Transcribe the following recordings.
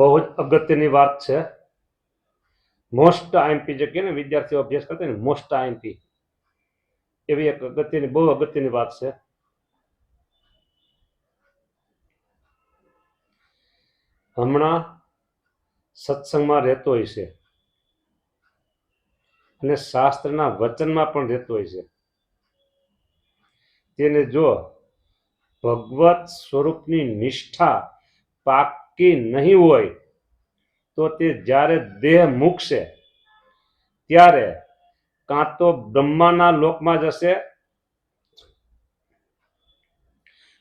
બહુ જ અગત્યની વાત છે. મોસ્ટ આઈએમપી જે કહે ને, વિદ્યાર્થીઓ અભ્યાસ કરતા ને, મોસ્ટ આઈએમપી એવી એક અગત્યની, બહુ અગત્યની વાત છે. હમણાં સત્સંગમાં રહેતો હોય છે. અને શાસ્ત્રના વચનમાં પણ રહેતો હોય છે. તેને જો ભગવત સ્વરૂપની નિષ્ઠા પાકી નહીં હોય, તો તે જ્યારે દેહ મૂકશે, ત્યારે કાં તો બ્રહ્માના લોકમાં જશે,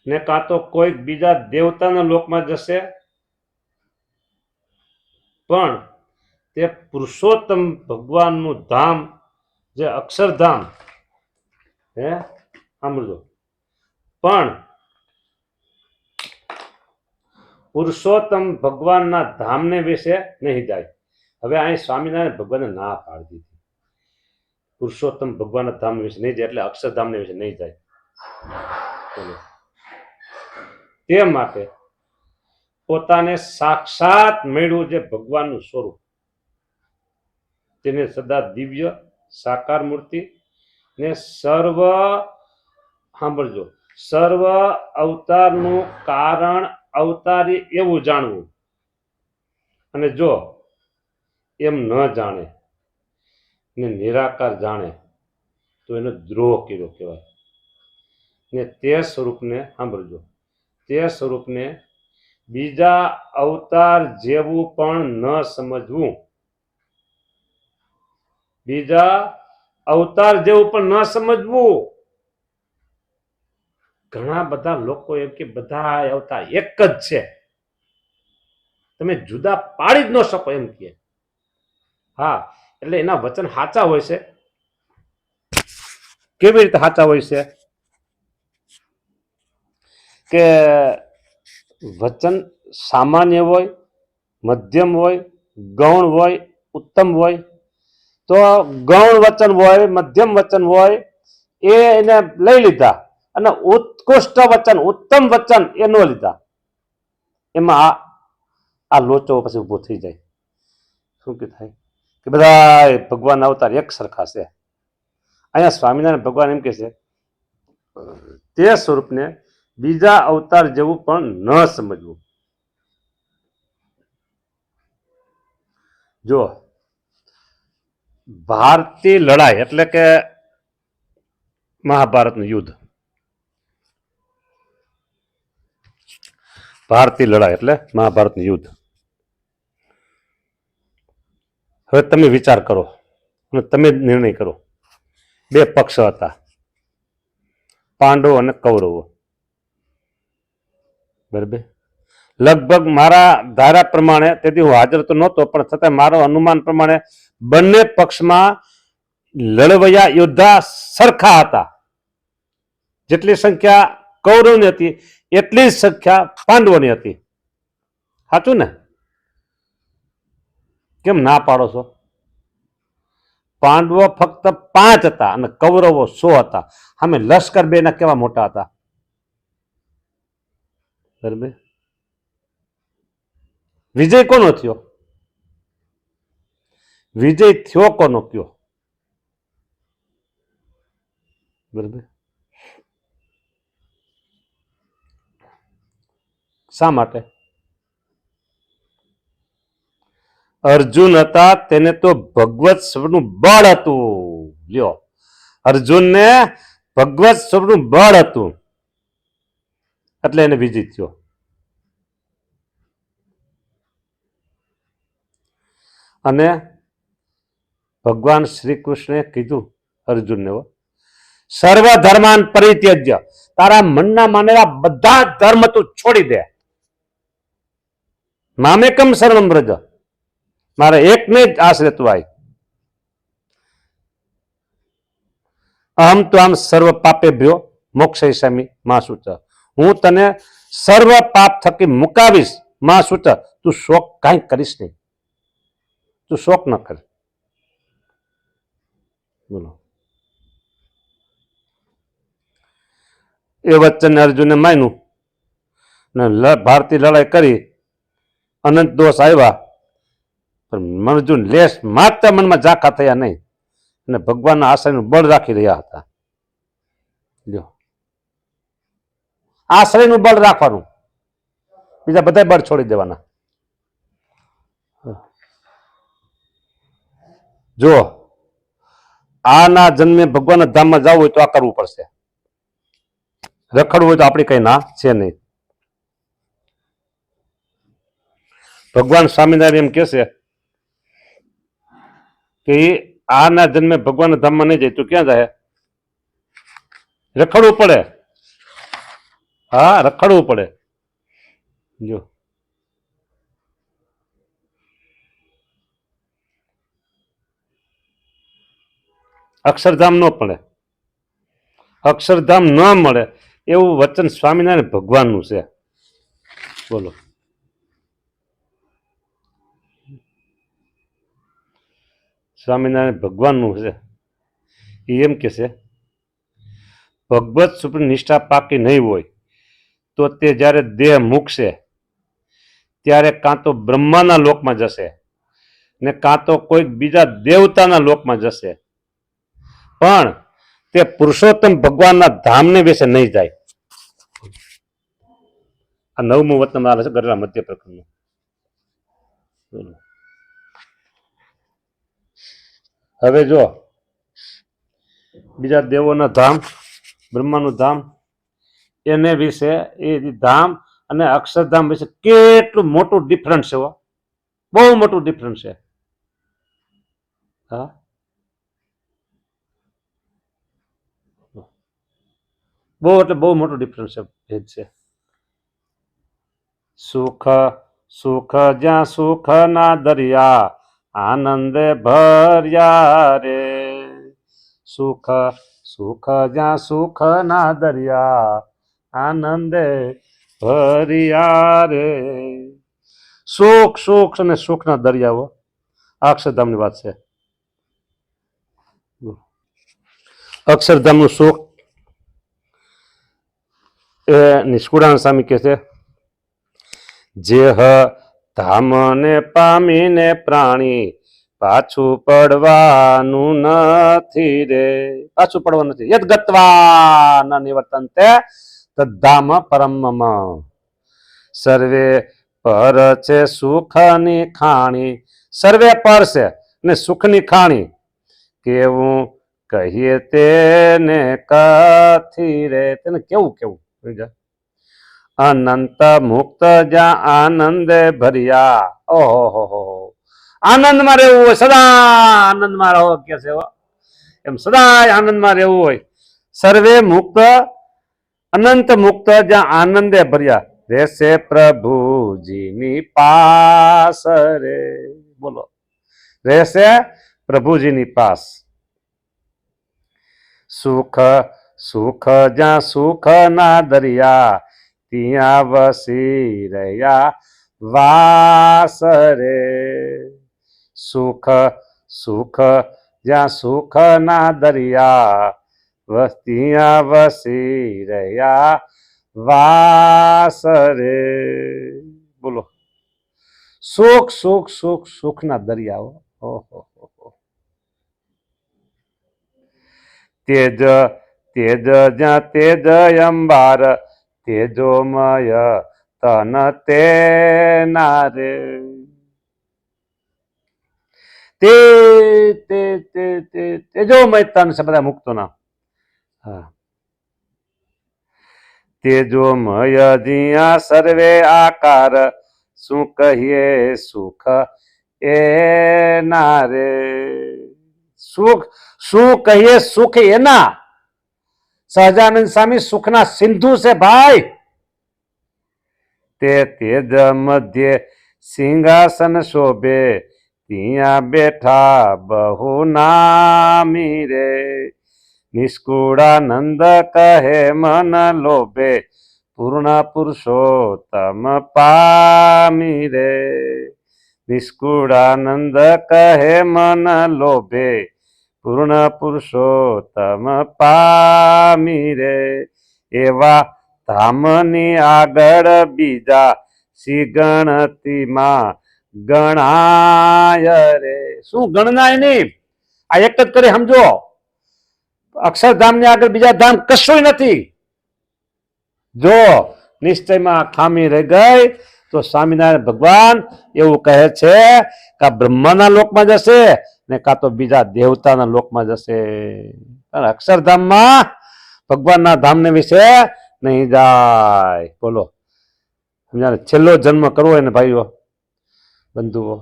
ને કાં તો કોઈક બીજા દેવતાના લોકમાં જશે. પણ તે પુરુષોત્તમ ભગવાનનું ધામ, જે અક્ષરધામ, હે, સાંભળજો. પણ પુરુષોત્તમ ભગવાનના ધામને વિશે નહીં જાય. હવે અહીં સ્વામિનારાયણ ભગવાને ના પાડી દીધી. પુરુષોત્તમ ભગવાનના ધામ વિશે નહીં જાય એટલે અક્ષરધામને વિશે નહીં જાય. તે માટે પોતાને સાક્ષાત મેળવું જે ભગવાનનું સ્વરૂપ. તેને સદા દિવ્ય સાકાર મૂર્તિ ને સર્વ, સાંભળજો, સર્વ અવતારનું કારણ અવતારી એવું જાણવું. અને જો એમ ન જાણે ને નિરાકાર જાણે, તો એનો દ્રોહ કર્યો કહેવાય. ને તે સ્વરૂપને સાંભળજો. તે સ્વરૂપને બીજા અવતાર જેવું પણ ન સમજવું. બીજા અવતાર જેવું પણ ન સમજવું. ઘણા બધા લોકો એમ કે બધા અવતાર એક જ છે. તમે જુદા પાડી જ ન શકો એમ કે. હા, એટલે એના વચન સાચા હોય છે. કેવી રીતે સાચા હોય છે? કે વચન સામાન્ય હોય, મધ્યમ હોય, ગૌણ હોય, ઉત્તમ હોય. તો ગૌણ વચન હોય, મધ્યમ વચન હોય, એ એને લઈ લીધા. અને ઉત્કૃષ્ટ વચન, ઉત્તમ વચન એ લીધા. એમાં આ આ લોચો પછી ઊભો થઈ જાય. શું કે થાય? કે બધા ભગવાન અવતાર એક સરખા છે. અહીંયા સ્વામિનારાયણ ભગવાન એમ કે છે, તે સ્વરૂપને બીજા અવતાર જેવું પણ ન સમજવું. જો, ભારતીય લડાઈ એટલે કે મહાભારતનું યુદ્ધ. ભારતીય લડાઈ એટલે મહાભારતનું યુદ્ધ. હવે તમે વિચાર કરો અને તમે નિર્ણય કરો. બે પક્ષ હતા. પાંડવો અને કૌરવો. બરાબર? લગભગ મારા ધારા પ્રમાણે, તેથી હું હાજર તો નહોતો, પણ છતાં મારો અનુમાન પ્રમાણે બંને પક્ષમાં લડવૈયા યોદ્ધા સરખા હતા. જેટલી સંખ્યા કૌરવની હતી એટલી જ સંખ્યા પાંડવોની હતી. સાચું ને? કેમ ના પાડો છો? પાંડવો ફક્ત પાંચ હતા અને કૌરવો સો હતા. અમે લશ્કર બેના કેવા મોટા હતા? વિજય કોનો થયો? વિજય થયો કોનો કયો બરાબર શા માટે? અર્જુન હતા, તેને તો ભગવત સ્વરૂપનું બળ હતું. લ્યો. અર્જુનને ભગવત સ્વરૂપનું બળ હતું. એટલે એને વિજય થયો. અને ભગવાન શ્રી કૃષ્ણે કીધું અર્જુનને સર્વ ધર્માન પરિત્યજ્ય. તારા મનના માનેલા બધા ધર્મ તું છોડી દે. મામેકમ શરણમ વ્રજ. મારે એકને જ આશરે તું આય અહમ તો આમ સર્વ પાપે ભ્યો, મોક્ષ સ્વામી માં સૂચ હું તને સર્વ પાપ થકી મુકાવીશ, માં સૂચ તું શોક કાંઈ કરીશ નહીં. તું શોક ન કર. બોલો. એ વચનને અર્જુને માન્યું. ને ભારતીય લડાઈ કરી. અનંત દોષ આવ્યા. પણ મન જો લેશ માત્ર મનમાં ઝાંખા થયા નહીં. અને ભગવાનના આશ્રયનું બળ રાખી રહ્યા હતા. લ્યો. આશ્રયનું બળ રાખવાનું. બીજા બધા બળ છોડી દેવાના. જો આના જન્મે ભગવાનના ધામમાં જવું હોય તો આ કરવું પડશે. રખડવું હોય તો આપણી કઈ ના છે નહીં. ભગવાન સ્વામિનારાયણ એમ કહેશે કે આના જન્મે ભગવાન ધામમાં નહીં જાય, તો ક્યાં જાય? રખડવું પડે. હા, રખડવું પડે. જો. અક્ષરધામ ન પડે. અક્ષરધામ ન મળે એવું વચન સ્વામિનારાયણ ભગવાનનું છે. બોલો. સ્વામિનારાયણ ભગવાનનું છે એ એમ કે છે, ભગવત સુપ્ર નિષ્ઠા પાકી નહીં હોય, તો તે જ્યારે દેહ મૂકશે, ત્યારે કાં તો બ્રહ્માના લોકમાં જશે ને કાં તો કોઈક બીજા દેવતાના લોકમાં જશે. પણ તે પુરુષોત્તમ ભગવાનના ધામને બેસે નહીં જાય. આ નવમું વતન આવે છે ગરડા મધ્ય પ્રકરણનું બોલો. હવે જો, બીજા દેવોના ધામ, બ્રહ્માનું ધામ, એને વિશે, એ ધામ અને અક્ષરધામ વિશે કેટલું મોટું ડિફરન્સ છે. બહુ મોટું ડિફરન્સ છે. હા. બહુ એટલે બહુ મોટો ડિફરન્સ છે, ભેદ છે. સુખ સુખ જ્યાં સુખ ના દરિયા આનંદે ભર્યા રે સુખ સુખ જ્યાં સુખ ના દરિયા, આનંદે ભર્યા રે સુખ સુખ અને સુખના દરિયાઓ. અક્ષરધામની વાત છે. અક્ષરધામનું સુખ એ નિષ્કુળાન સ્વામી કહે છે, જે હ ધામને પામીને પ્રાણી પાછું પડવાનું નથી રે. પાછું પડવાનું નથી. યદ ગત્વા ન નિવર્તન તે તદ્ધામ પરમ સર્વે પર છે સુખની ખાણી. સર્વે પર છે ને સુખની ખાણી. કેવું કહીએ તેને કથી રે તેને કેવું કેવું? સમજ્યા? અનંત મુક્ત જ્યાં આનંદ ભર્યા. ઓહો હો આનંદમાં રહેવું હોય, સદા આનંદમાં રહો, કે છે. એમ સદા આનંદમાં રહેવું હોય. સર્વે મુક્ત, અનંત મુક્ત જ્યાં આનંદે ભર્યા. રહેશે પ્રભુજીની પાસ રે. બોલો. રહેશે પ્રભુજીની પાસ. સુખ સુખ જ્યાં સુખ ના દરિયા. ત્યાં વસી રહ્યા વાસ રે સુખ સુખ, જ્યાં સુખ ના દરિયા વસ ત્યાં વસી રહ્યા વાસ રે બોલો. સુખ સુખ સુખ, સુખના દરિયાઓ ઓહો. તેજ તેજ જ્યાં તેજ અંબાર તેજોમય તન તે નારે તે તે તે તે તેજોમય તન છે, બધા મુક્તોના હા. તેજોમય જિયા સર્વે આકાર, શું કહીએ સુખ એ નારે સુખ, શું કહીએ સુખ એના સહજાનંદ સ્વામી સુખના સિંધુ છે ભાઈ તે તેજ મધ્ય સિંહાસન શોભે ત્યાં બેઠા બહુ નામી રે નિષ્કુળાનંદ કહે મન લોભે પૂર્ણ પુરુષોત્તમ પામી રે નિષ્કુળાનંદ કહે મન લોભે પૂર્ણ પુરુષોત્તમ પામી રે. એવા ધામની આગળ બીજા સી ગણતીમાં ગણાય રે. શું ગણનાય નહીં? આ એક જ કરી, સમજો. અક્ષરધામની આગળ બીજા ધામ કશું નથી. જો નિશ્ચયમાં ખામી રહી ગઈ, તો સ્વામિનારાયણ ભગવાન એવું કહે છે કે બ્રહ્માના લોકમાં જશે ને કાં તો બીજા દેવતાના લોકમાં જશે. અને અક્ષરધામમાં ભગવાનના ધામને વિશે નહીં જાય. બોલો. સમજાને? છેલ્લો જન્મ કરવો હોય ને ભાઈઓ, બંધુઓ.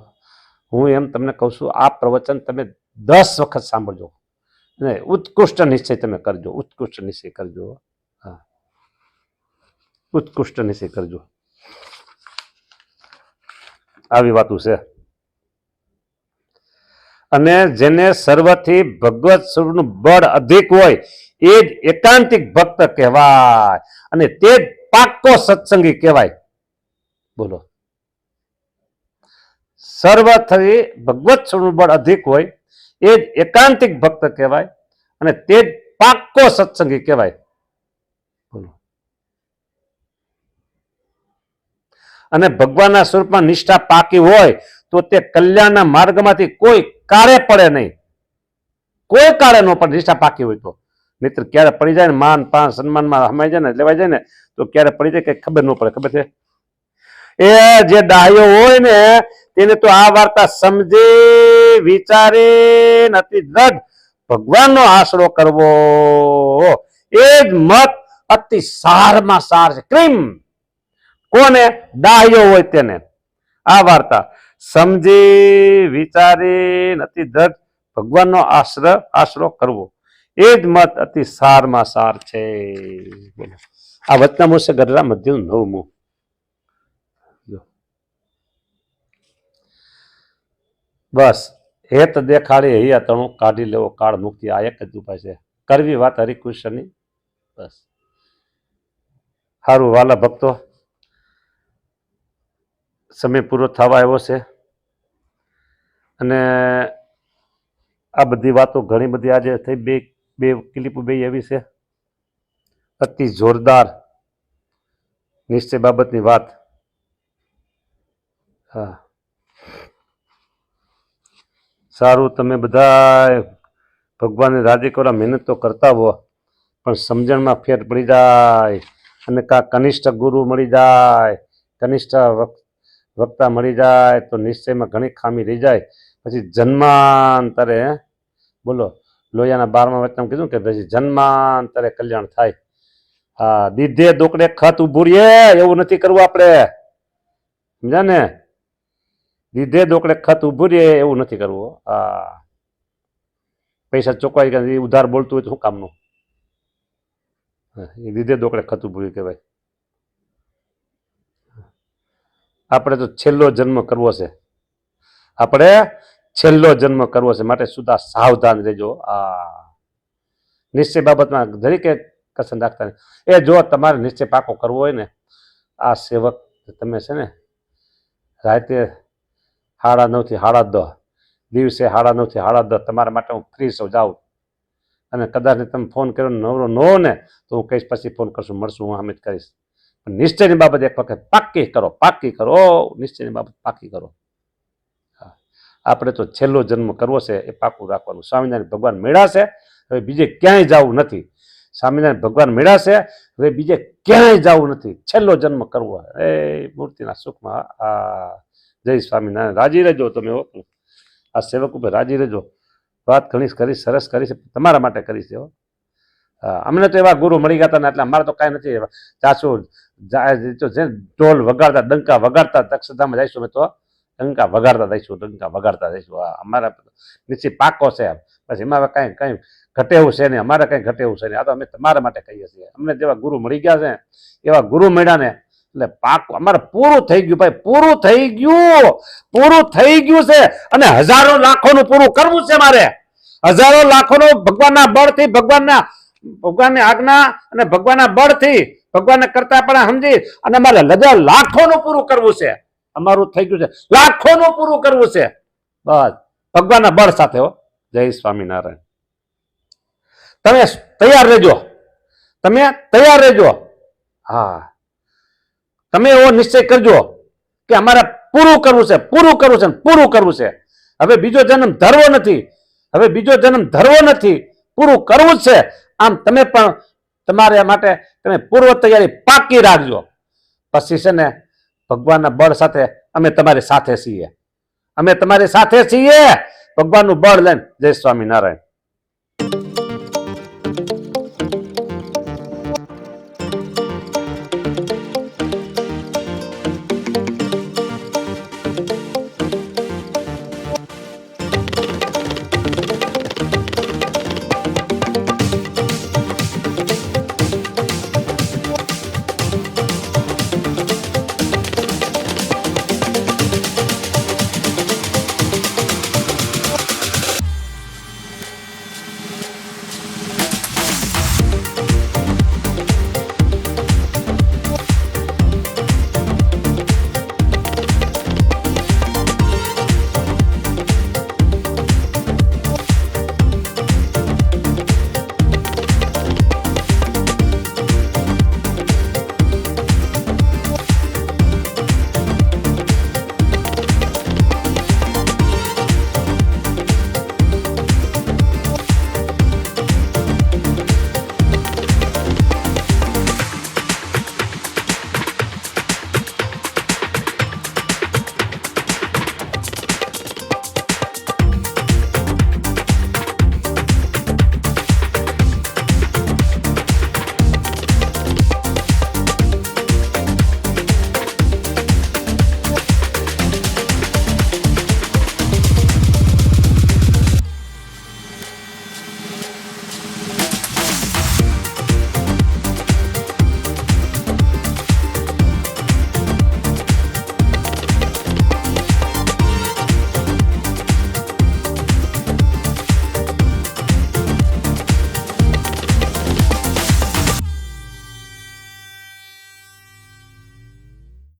હું એમ તમને કહું છું, આ પ્રવચન તમે દસ વખત સાંભળજો. ને ઉત્કૃષ્ટ નિશ્ચય તમે કરજો. ઉત્કૃષ્ટ નિશ્ચય કરજો. હા. ઉત્કૃષ્ટ નિશ્ચય કરજો. આવી વાતું છે. અને જેને સર્વથી ભગવત સ્વરૂપનું બળ અધિક હોય, એ જ એકાંતિક ભક્ત કહેવાય. અને તે પાક્કો સત્સંગી કહેવાય. બોલો. સર્વથી ભગવત સ્વરૂપનું બળ અધિક હોય, એ જ એકાંતિક ભક્ત કહેવાય અને તે જ પાક્કો સત્સંગી કહેવાય. બોલો. અને ભગવાનના સ્વરૂપમાં નિષ્ઠા પાકી હોય, તો તે કલ્યાણના માર્ગમાંથી કોઈ કાળે પડે નહીં. કોઈ કાળે ન પડે, નિષ્ઠા પાકી હોય તો. મિત્ર, ક્યારે પડી જાય ને માન, પાન, સન્માનમાં હમાઈ જાય ને, લેવાઈ જાય ને, તો ક્યારે પડી જાય કઈ ખબર ન પડે, ખબર છે? એ જે ડાયો હોય ને, તેને તો આ વાર્તા સમજે, વિચારે નથી, દ્રઢ. ભગવાનનો આશરો કરવો. એ જ મત અતિ સારમાં સાર છે. ક્રીમ. કોને? ડાહ્યો હોય તેને. આ વાર્તા. સમજી વિચારી અતિ દ્રઢ ભગવાનનો આશ્ર, આશરો કરવો. એ જ મત અતિ સારમાં સાર છે. આ વચનામૃત છે ગઢરા મધ્યનું નવમું. બસ બસ, હેત દેખાડી હૈયા તણું કાઢી લેવો, કાળ મુક્તિ, આ એક જ ઉપાય છે. કરવી વાત હરિકૃષ્ણની. બસ. સારું વાલા ભક્તો. સમય પૂરો થવા આવ્યો છે. અને આ બધી વાતો ઘણી બધી આજે થઈ, બે બે ક્લિપ બે એવી છે. અતિ જોરદાર નિશ્ચય બાબતની વાત. હા. સારું, તમે બધા ભગવાનને રાજી કરવા મહેનત તો કરતા હો, પણ સમજણમાં ફેર પડી જાય અને કાં કનિષ્ઠ ગુરુ મળી જાય, કનિષ્ઠ વક્તા મળી જાય તો નિશ્ચયમાં ઘણી ખામી રહી જાય. પછી જન્માંતરે? બોલો, લોહિયાના બારમા વચ્ચે કીધું કે પછી જન્માંતરે કલ્યાણ થાય. હા, દીધે દોકડે ખત ઉભું રહીએ એવું નથી કરવું આપણે. સમજા ને? દીધે દોકડે ખત ઉભું રહીએ એવું નથી કરવું. હા. પૈસા ચૂકવાઈ ગયા એ ઉધાર બોલતું હોય તો શું કામનું? એ દીધે દોકડે ખત ઉભું કહેવાય. આપણે તો છેલ્લો જન્મ કરવો છે. આપણે છેલ્લો જન્મ કરવો છે. માટે સુધા સાવધાન રહેજો. આ નિશ્ચય બાબતમાં દરેકે કસન રાખતા એ જો તમારે નિશ્ચય પાકો કરવો હોય ને, આ સેવક તમે છે ને, રાતે સાડા નવથી સાડા દસ, દિવસે સાડા નવથી સાડા દસ તમારા માટે હું ફ્રી છું, જાઉં. અને કદાચ તમે ફોન કર્યો નવરો ન ને, તો હું કહીશ પછી ફોન કરશું, મળશું, હું આમ કરીશ. નિશ્ચયની બાબત એક વખત પાક્કી કરો પાક્કી કરો. નિશ્ચયની બાબત પાક્કી કરો. આપણે તો છેલ્લો જન્મ કરવો છે એ પાકું રાખવાનું. સ્વામિનારાયણ ભગવાન મેળાશે, હવે બીજે ક્યાંય જવું નથી. સ્વામિનારાયણ ભગવાન મેળાશે, હવે બીજે ક્યાંય જવું નથી. છેલ્લો જન્મ કરવો એ મૂર્તિના સુખમાં આ જય સ્વામિનારાયણ. રાજી રહેજો તમે. આ સેવક ઉપર રાજી રહેજો. વાત ઘણી કરી, સરસ કરી છે. તમારા માટે કરી છે અમને તો એવા ગુરુ મળી ગયા હતા ને એટલે અમારે તો કાંઈ નથી. એવા ને ઢોલ વગાડતા, ડંકા વગાડતા તક્ષધામાં જઈશું તો, ડંકા વગાડતા જઈશું, ડંકા વગાડતા જઈશું. અમારા નીચે પાકો છે. બસ એમાં હવે કાંઈ કાંઈ ઘટે એવું છે નહીં. અમારે કંઈ ઘટે એવું છે નહીં. આ તો અમે તમારા માટે કહીએ છીએ. અમને જેવા ગુરુ મળી ગયા છે, એવા ગુરુ મળ્યા ને, એટલે પાક અમારે પૂરું થઈ ગયું ભાઈ, પૂરું થઈ ગયું. પૂરું થઈ ગયું છે. અને હજારો લાખોનું પૂરું કરવું છે મારે. હજારો લાખોનું ભગવાનના બળથી ભગવાનના ભગવાનની આજ્ઞા અને ભગવાનના બળથી ભગવાનને કરતા પણ સમજી અને અમારે લજા લાખોનું પૂરું કરવું છે. અમારું થઈ ગયું છે. લાખોનું પૂરું કરવું છે. બસ. ભગવાનના બળ સાથે હો. જય સ્વામિનારાયણ. તમે તૈયાર રહેજો. તમે તૈયાર રહેજો. હા. તમે એવો નિશ્ચય કરજો કે અમારે પૂરું કરવું છે, પૂરું કરવું છે પૂરું કરવું છે. હવે બીજો જન્મ ધરવો નથી. હવે બીજો જન્મ ધરવો નથી. પૂરું કરવું જ છે. આમ તમે પણ તમારા માટે તમે પૂર્વ તૈયારી પાકી રાખજો. પછી છે ને ભગવાનના બળ સાથે અમે તમારી સાથે છીએ. અમે તમારી સાથે છીએ. ભગવાનનું બળ લઈને જય સ્વામિનારાયણ.